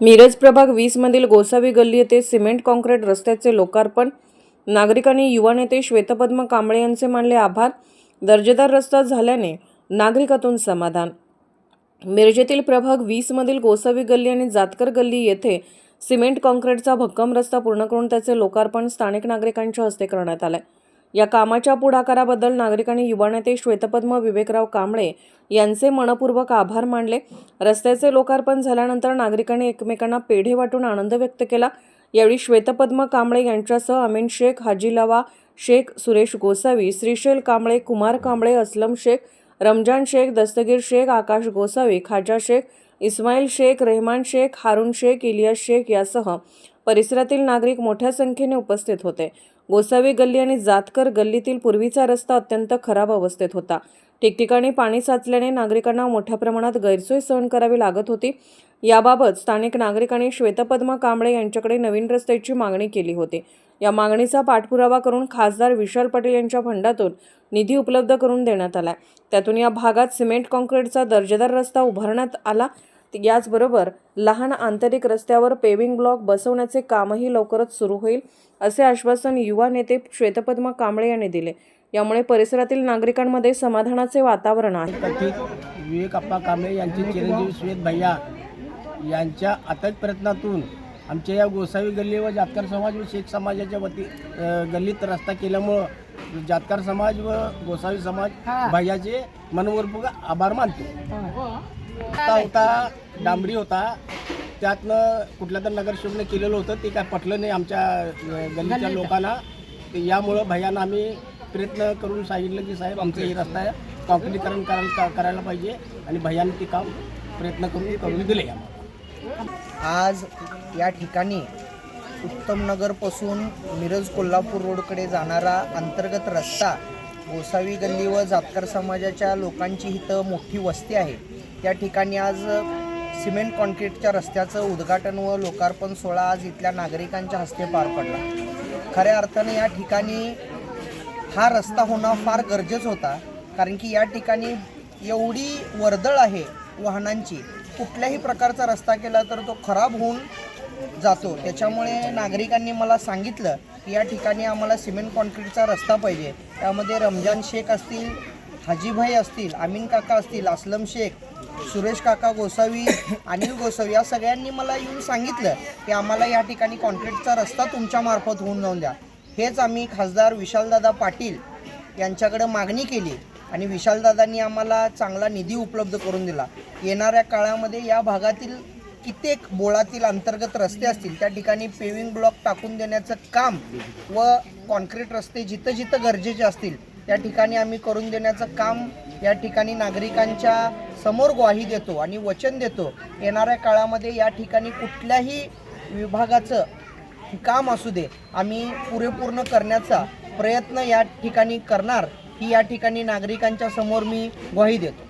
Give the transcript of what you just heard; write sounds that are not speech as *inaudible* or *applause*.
मिरज प्रभाग वीसमधील गोसावी गल्ली येथे सिमेंट कॉन्क्रीट रस्त्याचे लोकार्पण. नागरिकांनी युवा नेते श्वेतपद्म कांबळे यांचे मानले आभार. दर्जेदार रस्ता झाल्याने नागरिकातून समाधान. मिरजेतील प्रभाग वीसमधील गोसावी गल्ली आणि जातकर गल्ली येथे सिमेंट कॉन्क्रीटचा भक्कम रस्ता पूर्ण करून त्याचे लोकार्पण स्थानिक नागरिकांच्या हस्ते करण्यात आलं आहे या कामाच्या पुढाकाराबद्दल नागरिकांनी युवा नेते श्वेतपद्म विवेकराव कांबळे यांचे मनपूर्वक आभार मानले. रस्त्याचे लोकार्पण झाल्यानंतर नागरिकांनी एकमेकांना पेढे वाटून आनंद व्यक्त केला. यावेळी श्वेतपद्म कांबळे यांच्यासह अमीन शेख हाजीलावा शेख सुरेश गोसावी श्रीशैल कांबळे कुमार कांबळे असलम शेख रमजान शेख दस्तगीर शेख आकाश गोसावी खाजा शेख इस्माईल शेख रेहमान शेख हारून शेख इलियास शेख यासह परिसरातील नागरिक मोठ्या संख्येने उपस्थित होते. गोसावी गल्ली आणि जातकर गल्लीतील पूर्वीचा रस्ता अत्यंत खराब अवस्थेत होता. ठिकठिकाणी पाणी साचल्याने नागरिकांना मोठ्या प्रमाणात गैरसोय सहन करावी लागत होती. याबाबत स्थानिक नागरिकांनी श्वेतपद्मा कांबळे यांच्याकडे नवीन रस्त्याची मागणी केली होती. या मागणीचा पाठपुरावा करून खासदार विशाल पटेल यांच्या फंडातून निधी उपलब्ध करून देण्यात आला. त्यातून या भागात सिमेंट कॉन्क्रीटचा दर्जेदार रस्ता उभारण्यात आला. याचबरोबर लहान आंतरिक रस्त्यावर पेविंग ब्लॉक बसवण्याचे कामही लवकरच सुरू होईल असे आश्वासन युवा नेते श्वेतपद्मा कांबळे यांनी दिले. यामुळे परिसरातील नागरिकांमध्ये समाधानाचे वातावरण आहे. विवेक अप्पा कांबळे यांचे चिरंजीव श्वेत भैया यांच्या अथक प्रयत्नातून आमच्या या गोसावी गल्ली व जातकर समाज व शेख समाजाच्या वती गल्लीत रस्ता केल्यामुळं जातकर समाज व गोसावी समाज भैयाचे मनपूर्वक आभार मानतो. रस्ता होता डांबरी होता. त्यातनं कुठल्या तर नगरसेवकने केलेलं होतं ते काय पटलं नाही आमच्या गल्लीच्या लोकांना. ते यामुळं भैयानं आम्ही प्रयत्न करून सांगितलं की साहेब आमचं हे रस्ता आहे कॉन्क्रिटीकरण करायला करायला पाहिजे आणि भैयानं ते काम प्रयत्न करून करून दिले आज या ठिकाणी उत्तम नगरपासून मिरज कोल्हापूर रोडकडे जाणारा अंतर्गत रस्ता गोसावी गल्ली व जातकर समाजाच्या लोकांची इथं मोठी वस्ती आहे. त्या ठिकाणी आज सिमेंट कॉन्क्रीटच्या रस्त्याचं उद्घाटन व लोकार्पण सोहळा आज इथल्या नागरिकांच्या हस्ते पार पडला. खऱ्या अर्थाने या ठिकाणी हा रस्ता होणं फार गरजेचं होता कारण की या ठिकाणी एवढी वर्दळ आहे वाहनांची कुठल्याही प्रकारचा रस्ता केला तर तो खराब होऊन जातो. त्याच्यामुळे नागरिकांनी मला सांगितलं की या ठिकाणी आम्हाला सिमेंट कॉन्क्रीटचा रस्ता पाहिजे. त्यामध्ये रमजान शेख असतील हाजीभाई असतील अमीन काका असतील असलम शेख सुरेश काका गोसावी *coughs* अनिल गोसावी या सगळ्यांनी मला येऊन सांगितलं की आम्हाला या ठिकाणी कॉन्क्रीटचा रस्ता तुमच्या मार्फत होऊन जाऊन द्या. हेच आम्ही खासदार विशालदादा पाटील यांच्याकडे मागणी केली आणि विशालदादांनी आम्हाला चांगला निधी उपलब्ध करून दिला. येणाऱ्या काळामध्ये या भागातील कित्येक बोळातील अंतर्गत रस्ते असतील त्या ठिकाणी पेविंग ब्लॉक टाकून देण्याचं काम व कॉन्क्रीट रस्ते जिथं जिथं गरजेचे असतील त्या ठिकाणी आम्ही करून देण्याचं काम या ठिकाणी नागरिकांच्या समोर ग्वाही देतो आणि वचन देतो. येणाऱ्या काळामध्ये या ठिकाणी कुठल्याही विभागाचं काम असू दे आम्ही पुरेपूर्ण करण्याचा प्रयत्न या ठिकाणी करणार ही या ठिकाणी नागरिकांच्या समोर मी ग्वाही देतो.